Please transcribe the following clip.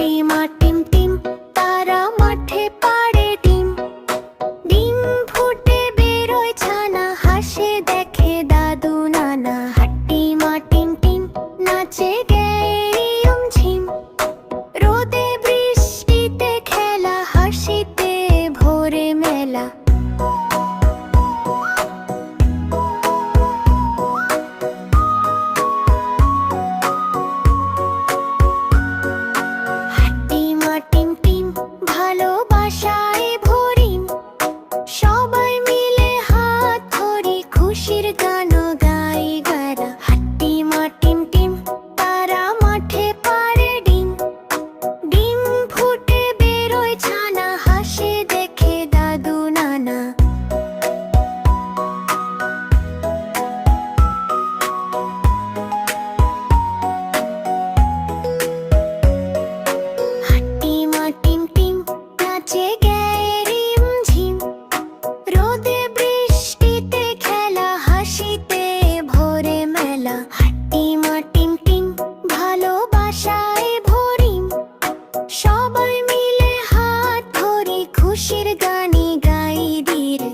টিমা team, তারা মাঠে পাড়ে ডিম। ডিম ফুটে বেরোয় ছানা, হাসে দেখে দাদু, নানা। হাট্টি মা টিম, নাচে গেম রোদে বৃষ্টিতে খেলা, হাসিতে ভোরে মেলা। গানো গাই তারা মাঠে পারে ডিম ফুটে বেরোয় হাসে দেখে দাদু নানা হাট্টি মাটিম টিম ইমার টিম ভালোবাসায় ভরিম সবাই মিলে হাত ধরে খুশির গানে গাই দিয়ে